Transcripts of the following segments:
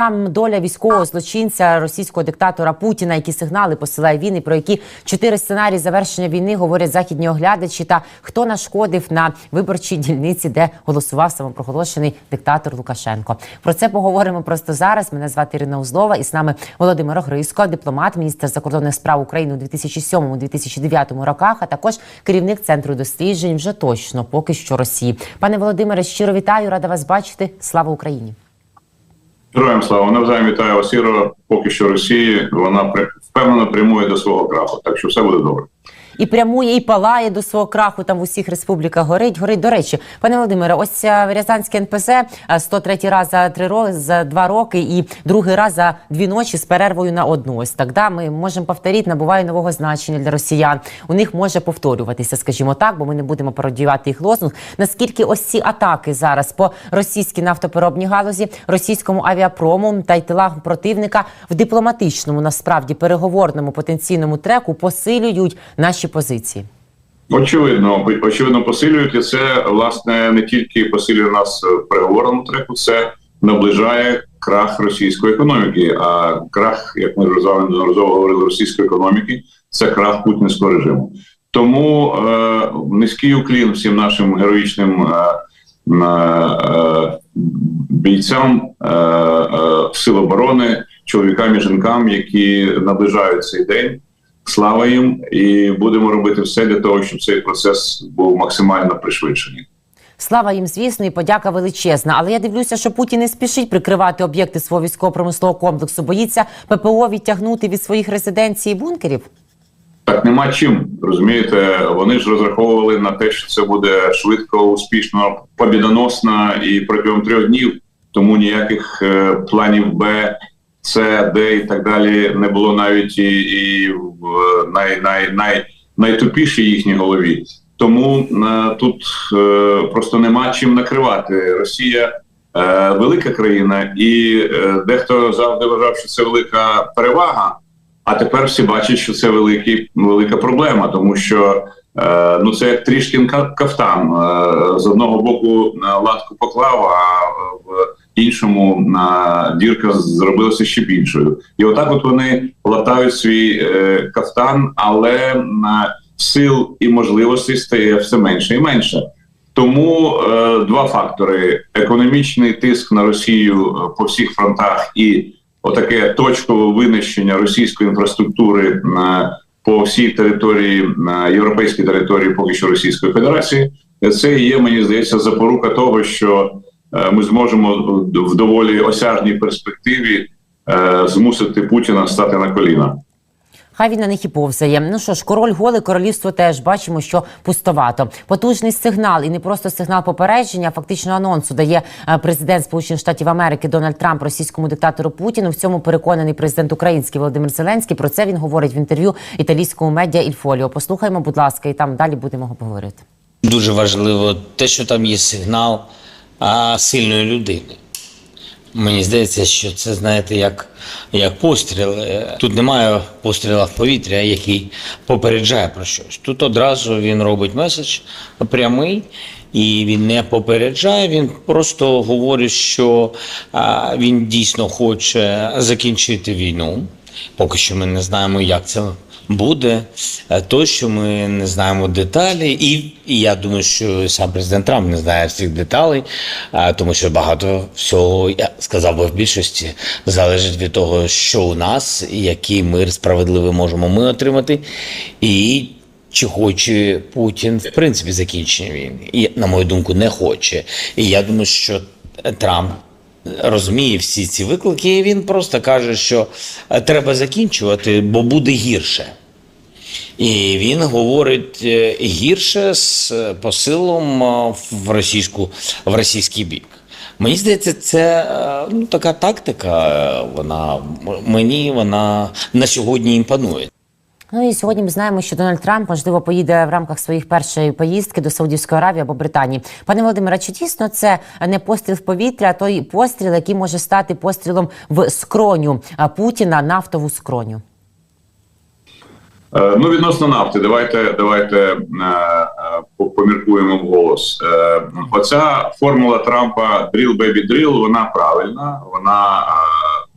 Там доля військового злочинця російського диктатора Путіна, які сигнали посилає він, і про які чотири сценарії завершення війни говорять західні оглядачі. Та хто нашкодив на виборчій дільниці, де голосував самопроголошений диктатор Лукашенко. Про це поговоримо просто зараз. Мене звати Ірина Узлова, і з нами Володимир Огризко, дипломат, міністр закордонних справ України у 2007-2009 роках, а також керівник центру досліджень вже точно поки що Росії. Пане Володимире, щиро вітаю, рада вас бачити. Слава Україні. Героям слава навзаєм вітаю вас, Іро. Поки що Росії вона впевнено прямує до свого краху, так що все буде добре. І прямує, і палає до свого краху. Там в усіх республіках горить. Горить. До речі, пане Володимире, ось е, Рязанське НПЗ е, 103 раз за три роки за два роки, і другий раз за дві ночі з перервою на одну. Ось так да ми можемо повторити, набуває нового значення для росіян. У них може повторюватися, скажімо так, бо ми не будемо пародіювати їх лозунг. Наскільки ось ці атаки зараз по російській нафтопереробній галузі, російському авіапрому та й тилах противника в дипломатичному, насправді переговорному потенційному треку посилюють наші позиції. Очевидно, очевидно, посилюють і це власне не тільки посилює нас в переговорному треку, це наближає крах російської економіки. А крах, як ми вже з вами неодноразово говорили, російської економіки це крах путінського режиму. Тому е, низький уклін всім нашим героїчним е, е, бійцям е, е, сил оборони, чоловікам і жінкам, які наближають цей день. Слава їм, і будемо робити все для того, щоб цей процес був максимально пришвидшений. Слава їм, звісно, і подяка величезна. Але я дивлюся, що Путін не спішить прикривати об'єкти свого військово-промислового комплексу. Боїться ППО відтягнути від своїх резиденцій і бункерів. Так нема чим розумієте. Вони ж розраховували на те, що це буде швидко, успішно, побідоносно і протягом трьох днів. Тому ніяких е, планів Б, С, Д і так далі не було навіть і, і в най, най, най, найтупішій їхній голові. Тому е, тут е, просто нема чим накривати. Росія е, велика країна, і е, дехто завжди вважав, що це велика перевага. А тепер всі бачать, що це великий, велика проблема, тому що е, ну це як трішкін кафтан. Е, з одного боку на латку поклав, а в іншому на дірка зробилася ще більшою. І отак, от вони латають свій е, кафтан, але на сил і можливостей стає все менше і менше. Тому е, два фактори: економічний тиск на Росію е, по всіх фронтах і отаке точкове винищення російської інфраструктури на по всій території на європейській території, поки що Російської Федерації, це є, мені здається, запорука того, що е, ми зможемо в доволі осяжній перспективі е, змусити Путіна стати на коліна. Хай він на них і повзає. Ну що ж, король голий, королівство теж бачимо, що пустовато. Потужний сигнал, і не просто сигнал попередження, а фактично анонсу дає е, президент Сполучених Штатів Америки Дональд Трамп російському диктатору Путіну. В цьому переконаний президент український Володимир Зеленський. Про це він говорить в інтерв'ю італійському медіа Ільфоліо. Послухаймо, будь ласка, і там далі будемо говорити. Дуже важливо те, що там є сигнал а, сильної людини. Мені здається, що це, знаєте, як, як постріл. Е, Тут немає постріла в повітря, який попереджає про щось. Тут одразу він робить меседж прямий, і він не попереджає, він просто говорить, що а, він дійсно хоче закінчити війну. Поки що ми не знаємо, як це буде. Е, Тощо ми не знаємо деталі, і, я думаю, що сам президент Трамп не знає всіх деталей, а, тому що багато всього, я сказав би в більшості, залежить від того, що у нас, який мир справедливий можемо ми отримати, і чи хоче Путін в принципі закінчення війни. І, на мою думку, не хоче. І я думаю, що Трамп розуміє всі ці виклики, і він просто каже, що е, треба закінчувати, бо буде гірше. І він говорить е, гірше з е, посилом в російську в російський бік. Мені здається, це ну така тактика. Вона мені вона на сьогодні імпонує. Ну і сьогодні ми знаємо, що Дональд Трамп можливо поїде в рамках своїх першої поїздки до Саудівської Аравії або Британії. Пане Володимире, чи дійсно це не постріл в повітря, а той постріл, який може стати пострілом в скроню Путіна, нафтову скроню? Е, Ну, відносно нафти, давайте давайте е, е, по- поміркуємо вголос. Е, Оця формула Трампа «drill, baby, drill», вона правильна, вона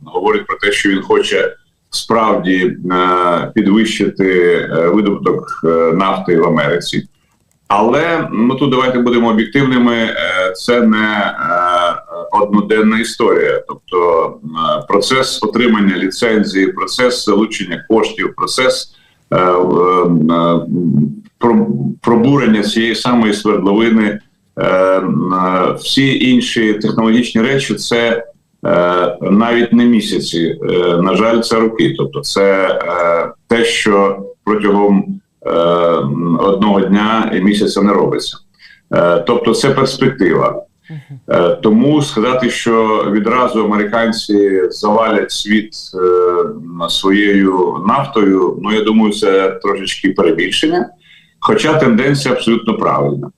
говорить про те, що він хоче справді е, підвищити е, видобуток е, нафти в Америці. Але ну тут давайте будемо об'єктивними. Це не одноденна історія. Тобто процес отримання ліцензії, процес залучення коштів, процес про- пробурення цієї самої свердловини, всі інші технологічні речі це. Е, Навіть не місяці, Е, на жаль, це роки. Тобто, це е, те, що протягом одного дня і місяця не робиться. Тобто, це перспектива. Тому сказати, що відразу американці завалять світ своєю нафтою, ну я думаю, це трошечки перебільшення. Хоча тенденція абсолютно правильна.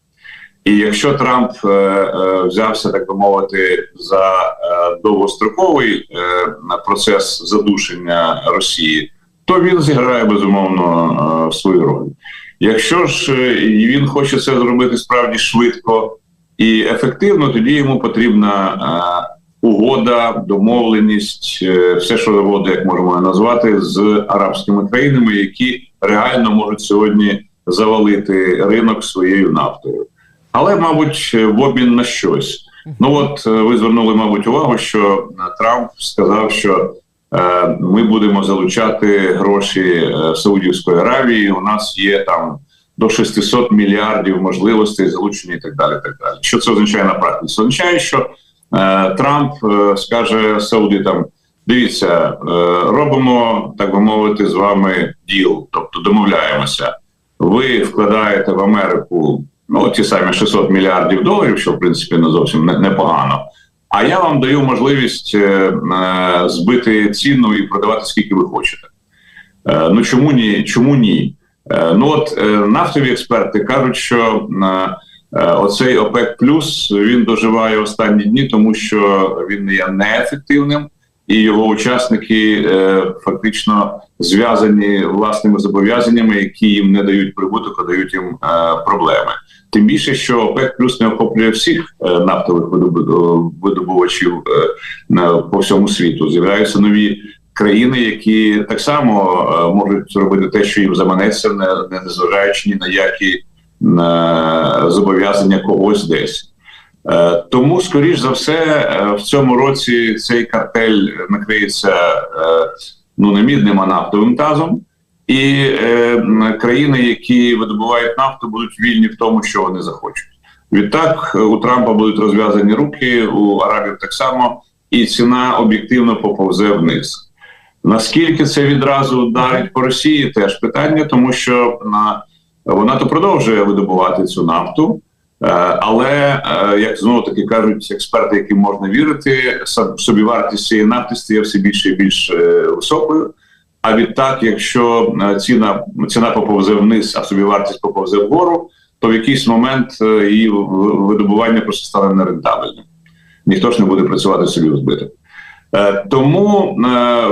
І якщо Трамп е, е, взявся, так би мовити, за е, довгостроковий е, процес задушення Росії, то він зіграє безумовно е, свою роль. Якщо ж е, він хоче це зробити справді швидко і ефективно, тоді йому потрібна е, угода, домовленість, е, все, що завгодно, як можемо назвати, з арабськими країнами, які реально можуть сьогодні завалити ринок своєю нафтою. Але, мабуть, в обмін на щось. Ну от е, ви звернули, мабуть, увагу, що е, Трамп сказав, що е, ми будемо залучати гроші е, Саудівської Аравії. У нас є там до 600 мільярдів можливостей залучення і так далі. Так далі. Що це означає на практиці? Це означає, що е, Трамп е, скаже Саудитам: дивіться, е, робимо так би мовити з вами діл, тобто домовляємося. Ви вкладаєте в Америку ну ті самі 600 мільярдів доларів, що в принципі не зовсім непогано. А я вам даю можливість е, е, збити ціну і продавати скільки ви хочете. Е, ну чому ні? Чому ні? Е, ну от е, нафтові експерти кажуть, що е, е, оцей ОПЕК плюс він доживає останні дні, тому що він є неефективним, і його учасники е, фактично зв'язані власними зобов'язаннями, які їм не дають прибуток, а дають їм е, проблеми. Тим більше, що ОПЕК плюс не охоплює всіх е, нафтових видобу- видобувачів по всьому світу. З'являються нові країни, які так само можуть робити те, що їм заманеться, не, не незважаючи ні на які зобов'язання когось десь. Е, Тому, скоріш за все, е, в цьому році цей картель накриється е, ну не мідним, а нафтовим тазом. І країни, які видобувають нафту, будуть вільні в тому, що вони захочуть. Відтак у Трампа будуть розв'язані руки, у Арабів так само, і ціна об'єктивно поповзе вниз. Наскільки це відразу вдарить по Росії, теж питання, тому що на вона то продовжує видобувати цю нафту. Е, Але е, як знову таки кажуть експерти, яким можна вірити, сам- собівартість цієї нафти стає все більше і більш е, високою. А відтак, якщо ціна ціна поповзе вниз, а собівартість поповзе вгору, то в якийсь момент її видобування просто стане нерентабельним. Ніхто ж не буде працювати собі в збиток. Тому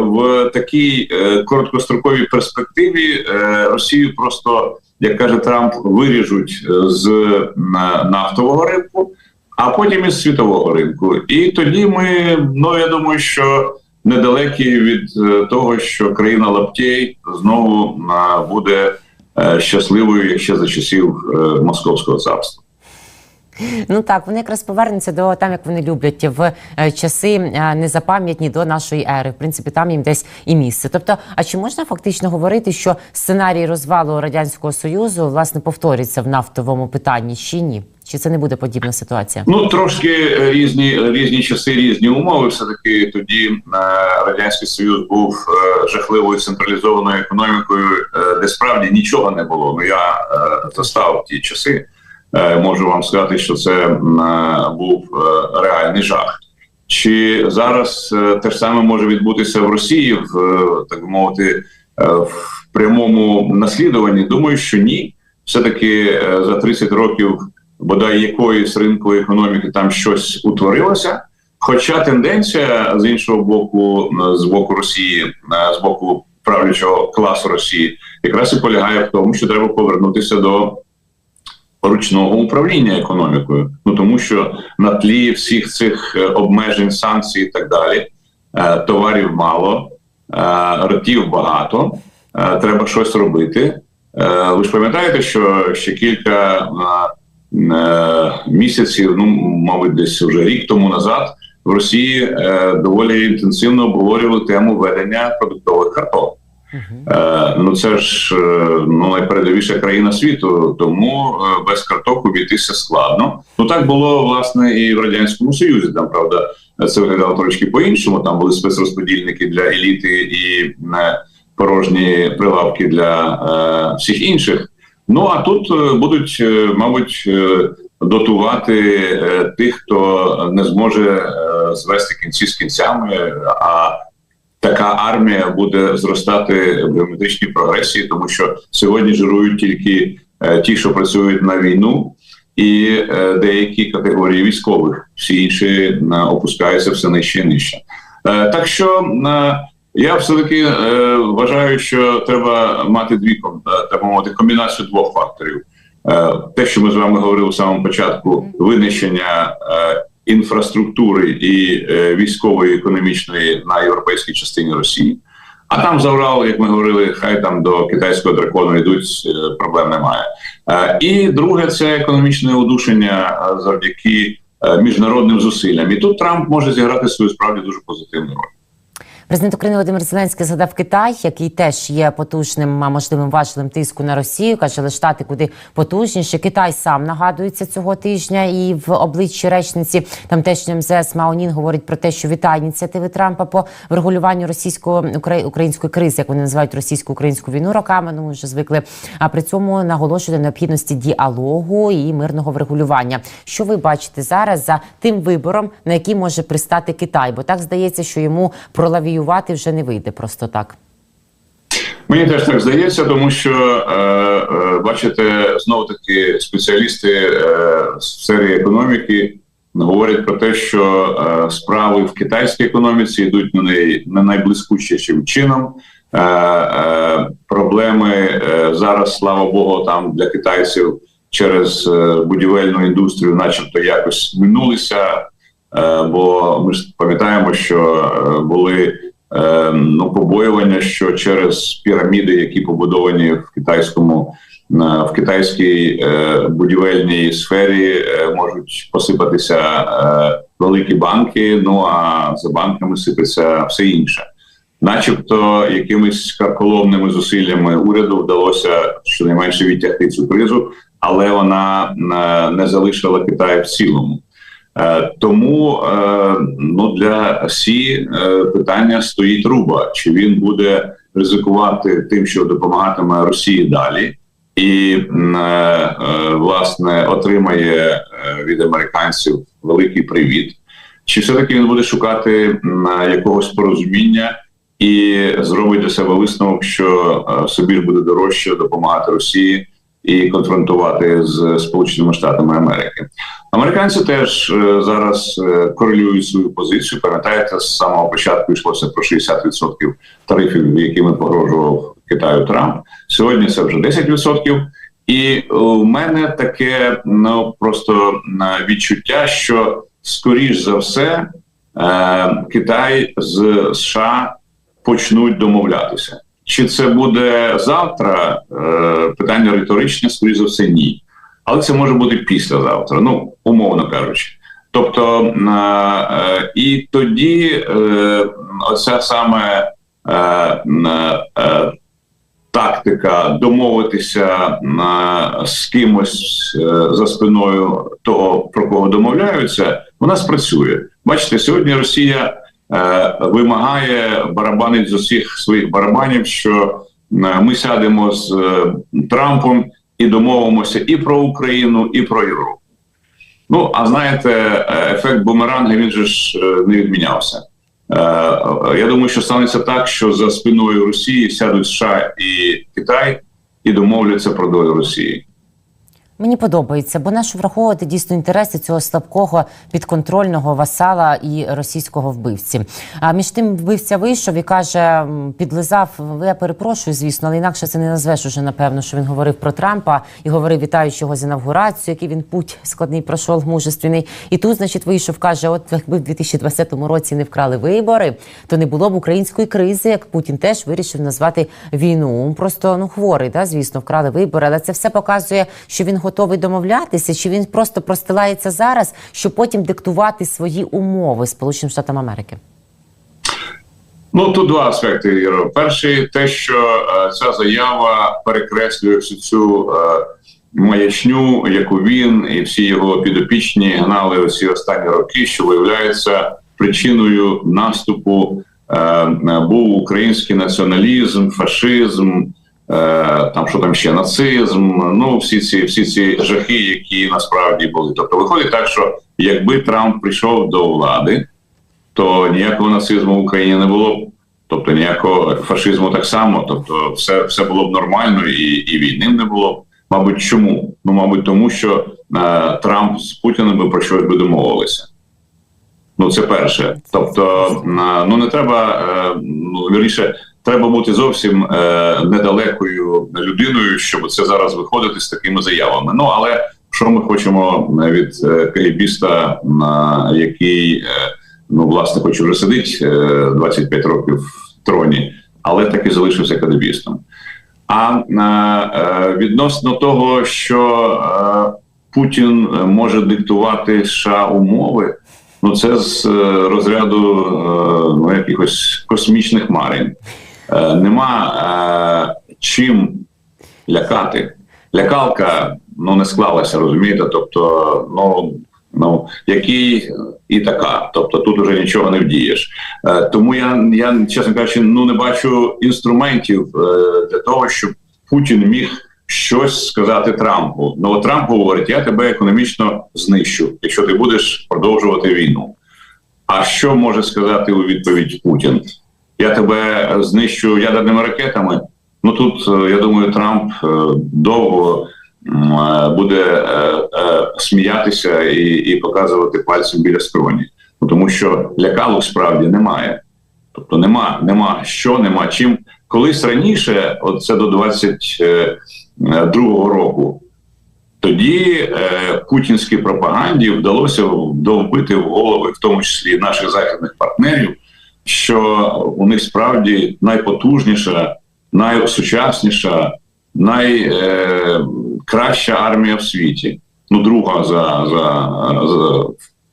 в такій короткостроковій перспективі Росію просто, як каже Трамп, виріжуть е, з е, нафтового ринку, а потім із світового ринку. І тоді ми, ну я думаю, що недалекі від е, того, що країна Лаптєй знову буде щасливою, як ще за часів Московського царства. Ну так, вони якраз повернуться до там, як вони люблять в е, часи е, незапам'ятні до нашої ери. В принципі, там їм десь і місце. Тобто, а чи можна фактично говорити, що сценарій розвалу радянського союзу власне повториться в нафтовому питанні, чи ні? Чи це не буде подібна ситуація? Ну трошки е, різні різні часи, різні умови. Все таки тоді радянський союз був жахливою централізованою економікою, де справді нічого не було. Ну я застав ті часи. Е, можу вам сказати, що це е, був е, реальний жах. Чи зараз те ж саме може відбутися в Росії, в так би мовити, в прямому наслідуванні? Думаю, що ні. Все таки за 30 років бодай якоїсь ринкової економіки там щось утворилося. Хоча тенденція з іншого боку, з боку Росії, з боку правлячого класу Росії, якраз і полягає в тому, що треба повернутися до ручного управління економікою. Ну тому що на тлі всіх цих е, обмежень, санкцій і так далі, е, товарів мало, е, ртів багато, треба щось робити. Ви ж пам'ятаєте, що ще кілька місяців, ну мабуть, десь вже рік тому назад в Росії доволі інтенсивно обговорювали тему ведення продуктових карток. Е, ну це ж е, ну найпередовіша країна світу, тому е, без карток обійтися складно. Ну так було власне і в радянському союзі. Там правда це виглядало трошки по-іншому. Там були спецрозподільники для еліти і порожні прилавки для всіх інших. Ну а тут будуть, мабуть, дотувати тих, хто не зможе звести кінці з кінцями. А така армія буде зростати в геометричній прогресії, тому що сьогодні жирують тільки е, ті, що працюють на війну, і е, деякі категорії військових, всі інші е, опускаються все нижче і нижче. Так що я все таки вважаю, що треба мати дві так мовити комбінацію двох факторів. Те, що ми з вами говорили в самому початку, винищення інфраструктури і е, військової економічної на європейській частині Росії. А там за Урал, як ми говорили, хай там до китайського дракону йдуть, е, проблем немає. Е, і друге, це економічне удушення е, завдяки міжнародним зусиллям. І тут Трамп може зіграти свою справді дуже позитивну роль. Президент України Володимир Зеленський згадав Китай, який теж є потужним, а можливим важливим тиску на Росію. каже, але штати куди потужніше. Китай сам нагадується цього тижня, і в обличчі речниці тамтешнього МЗС Маонін говорить про те, що вітає ініціативи Трампа по врегулюванню російсько української кризи, як вони називають російсько-українську війну роками. Ну ми вже звикли. А при цьому наголошує на необхідності діалогу і мирного врегулювання. Що ви бачите зараз за тим вибором, на який може пристати Китай? Бо так здається, що йому пролавіювати вже не вийде просто так. Мені теж так здається, тому що е, е, бачите, знову таки спеціалісти е, в сфері економіки говорять про те, що справи в китайській економіці йдуть на неї не найблискучішим чином. Проблеми зараз, слава Богу, там для китайців через будівельну індустрію, начебто, якось минулися. Е, бо ми ж пам'ятаємо, що е, були е, ну побоювання, що через піраміди, які побудовані в китайському в китайській будівельній сфері, можуть посипатися великі банки. Ну а за банками сипеться все інше. Начебто, якимись карколомними зусиллями уряду вдалося щонайменше відтягти цю кризу, але вона не залишила Китай в цілому. Е, Тому е, ну для Сі е, питання стоїть руба: чи він буде ризикувати тим, що допомагатиме Росії далі, і власне отримає від американців великий привіт, чи все таки він буде шукати якогось порозуміння і зробить для себе висновок, що собі буде дорожче допомагати Росії і конфронтувати з Сполученими Штатами Америки. Американці теж е, зараз е, корелюють свою позицію. Пам'ятаєте, з самого початку йшлося про 60% тарифів, якими погрожував Китаю Трамп. Сьогодні це вже 10%. І у мене таке ну просто е, відчуття, що скоріш за все Китай з США почнуть домовлятися. Чи це буде завтра? Е, питання риторичне, скоріш за все, ні. Але це може бути післязавтра, ну умовно кажучи. Тобто, е, е, і тоді оця саме тактика домовитися з кимось за спиною того, про кого домовляються, вона спрацює. Бачите, сьогодні Росія вимагає барабанить з усіх своїх барабанів, що е, ми сядемо з е, Трампом і домовимося і про Україну, і про Європу. Ну а знаєте, е, ефект бумеранга він же ж е, не відмінявся. Е, е, Я думаю, що станеться так, що за спиною Росії сядуть США і Китай і домовляться про долю Росії. Мені подобається, бо нащо враховувати дійсно інтереси цього слабкого підконтрольного васала і російського вбивці. А між тим вбивця вийшов і каже: підлизав. Я перепрошую, звісно, але інакше це не назвеш уже напевно, що він говорив про Трампа і говорив, вітаючи його з інавгурацією, який він путь складний пройшов, мужественний. І тут, значить, вийшов, каже: от якби в 2020 році не вкрали вибори, то не було б української кризи, як Путін теж вирішив назвати війну. Просто ну хворий, да, звісно, вкрали вибори, але це все показує, що він готовий домовлятися, чи він просто простилається зараз, щоб потім диктувати свої умови Сполученим Штатам Америки. Ну тут два аспекти. Іро. Перший те, що е, ця заява перекреслює всю цю е, маячню, яку він і всі його підопічні гнали усі останні роки, що виявляється причиною наступу е, був український націоналізм, фашизм. Е, Там що там ще нацизм, ну всі ці всі ці жахи, які насправді були. Тобто, виходить так, що якби Трамп прийшов до влади, то ніякого нацизму в Україні не було б. Тобто ніякого фашизму так само, тобто все все було б нормально і і війни не було б. Мабуть, чому? Ну, мабуть, тому що е, Трамп з Путіним би про щось би домовилися. Ну, це перше. Тобто, е, ну не треба, е, ну вірніше, треба бути зовсім е, недалекою людиною, щоб це зараз виходити з такими заявами. Ну але що ми хочемо від кагібіста, на який ну власне хоч вже сидить е, 25 років в троні, але так і залишився кагібістом. А відносно того, що Путін може диктувати США умови, ну це з е, розряду е, ну, якихось космічних марин. Е, нема чим лякати. Лякалка ну не склалася, розумієте? Тобто, ну ну який і така. Тобто тут уже нічого не вдієш. Тому я, я чесно кажучи, ну не бачу інструментів для того, щоб Путін міг щось сказати Трампу. Ну Трамп говорить: я тебе економічно знищу, якщо ти будеш продовжувати війну. А що може сказати у відповідь Путін? Я тебе знищу ядерними ракетами. Ну тут е, я думаю, Трамп е, довго е, буде сміятися і, і показувати пальцем біля скроні. Ну тому що лякалок справді немає. Тобто нема, нема що, нема чим. Колись раніше, от це до 22-го року, тоді е, путінській пропаганді вдалося довбити в голови, в тому числі наших західних партнерів, що у них справді найпотужніша, найсучасніша, найкраща армія в світі. Ну, друга за, за, за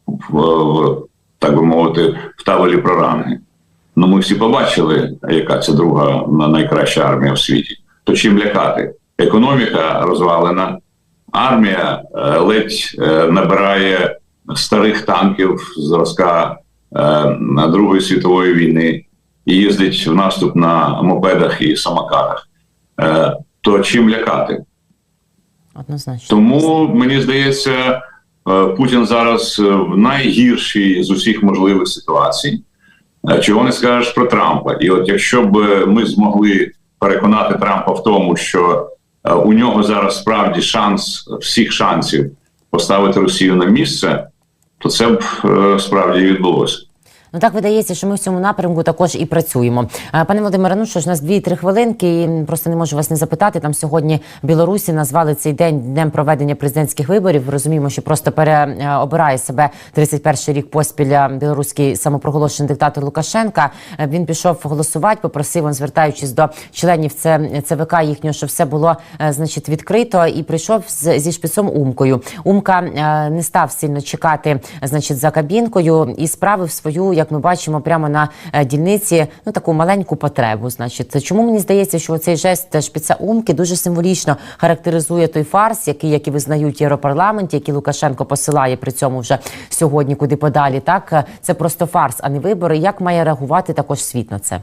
в, в, так би мовити, в табелі про ранги. Ну, ми всі побачили, яка це друга найкраща армія в світі. То чим лякати? Економіка розвалена, армія е, ледь е, набирає старих танків зразка е, Другої світової війни і їздить в наступ на мопедах і самокатах. То чим лякати? Однозначно. Тому мені здається, Путін зараз в найгіршій з усіх можливих ситуацій. Чого не скажеш про Трампа? І от якщо б ми змогли переконати Трампа в тому, що у нього зараз справді шанс всіх шансів поставити Росію на місце, то це б е, справді відбулося. Ну так видається, що ми в цьому напрямку також і працюємо. Е, Пане Володимире, ну що ж, у нас 2-3 хвилинки. і Просто не можу вас не запитати. Там сьогодні Білорусі назвали цей день днем проведення президентських виборів. Розуміємо, що просто переобирає себе 31-й рік поспіль е, білоруський самопроголошений диктатор Лукашенка. Е, Він пішов голосувати, попросив, он, звертаючись до членів ЦВК їхнього, що все було е, значить відкрито, і прийшов зі шпицом Умкою. Умка е, не став сильно чекати, значить, за кабінкою і справив свою, як ми бачимо, прямо на е, дільниці ну таку маленьку потребу. Значить, чому мені здається, що цей жест шпица Умки дуже символічно характеризує той фарс, який який визнають Європарламенті, який Лукашенко посилає при цьому вже сьогодні, куди подалі. Так Е, це просто фарс, а не вибори. Як має реагувати також світ на це?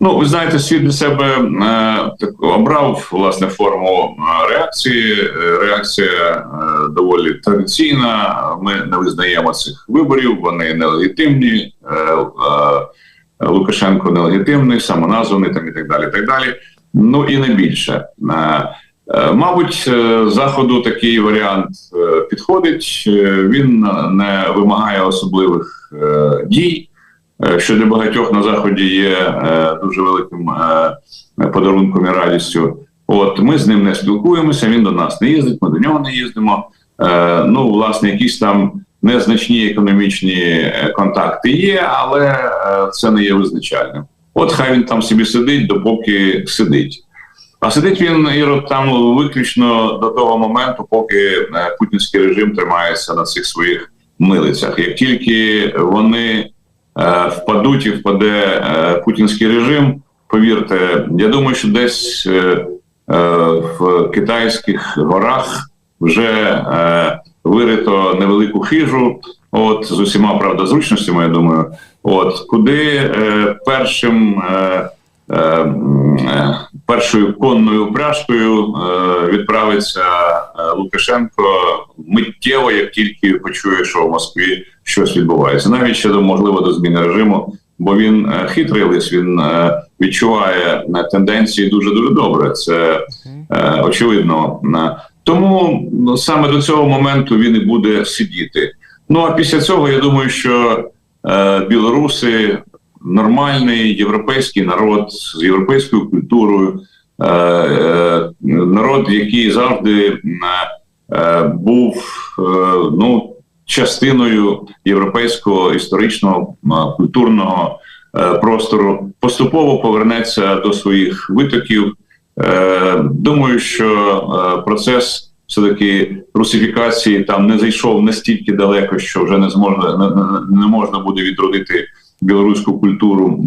Ну, ви знаєте, світ для себе е, так, обрав власне форму е, реакції. Е, Реакція е, доволі традиційна. Ми не визнаємо цих виборів, вони нелегітимні. Е, е, Лукашенко нелегітимний, самоназваний там і так далі. Так далі. Ну і не більше. Е, Е, Мабуть, заходу такий варіант підходить. Він не вимагає особливих дій, що для багатьох на заході є е, дуже великим е, подарунком і радістю. От ми з ним не спілкуємося. Він до нас не їздить, ми до нього не їздимо. Е, Ну, власне, якісь там незначні економічні е, контакти є, але е, це не є визначальним. От хай він там собі сидить, допоки сидить. А сидить він Ірод там виключно до того моменту, поки е, путінський режим тримається на цих своїх милицях. Як тільки вони е, впадуть і впаде е, путінський режим, повірте, я думаю, що десь е, е, в китайських горах вже е, вирито невелику хижу, от з усіма правда зручностями, я думаю, от куди е, першим. Е, е, першою конною упряжкою е, відправиться Лукашенко миттєво, як тільки почує, що в Москві щось відбувається, навіть ще до можливо до зміни режиму, бо він хитрий лис, він відчуває тенденції дуже дуже добре. Це е, очевидно. Тому ну, саме до цього моменту він і буде сидіти. Ну а після цього я думаю, що білоруси нормальний європейський народ з європейською культурою, е, е, народ, який завжди е, був ну, частиною європейського історичного культурного простору, поступово повернеться до своїх витоків. Думаю, що процес все-таки русифікації там не зайшов настільки далеко, що вже не зможна не- не можна буде відродити білоруську культуру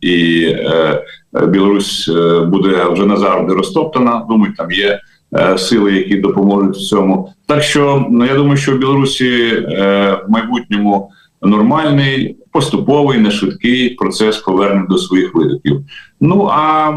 і е, Білорусь е, буде вже назавжди розтоптана. Думаю, там є е, сили, які допоможуть в цьому. Так що ну, я думаю, що в Білорусі в майбутньому нормальний, поступовий, не швидкий процес повернення до своїх видиків. Ну а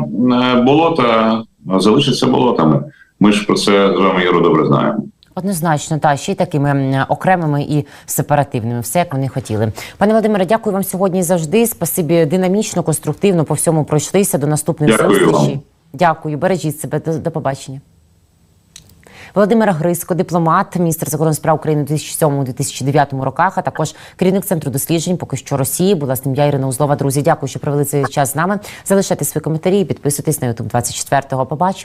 болота залишаться болотами. Ми ж про це з вами Єро добре знаємо. Однозначно, та ще й такими окремими і сепаративними, все як вони хотіли. Пане Володимире, дякую вам сьогодні завжди. Спасибі динамічно, конструктивно по всьому пройшлися. До наступних Дякую зустрічей. вам. Дякую, бережіть себе. До, до побачення. Володимир Гриско, дипломат, міністр закордонних справ України у 2007-2009 роках, а також керівник центру досліджень поки що Росії. Була з ним я Ірина Узлова. Друзі, дякую, що провели цей час з нами. Залишайте свої коментарі, і підписуйтесь на YouTube 24-го. Побачимо.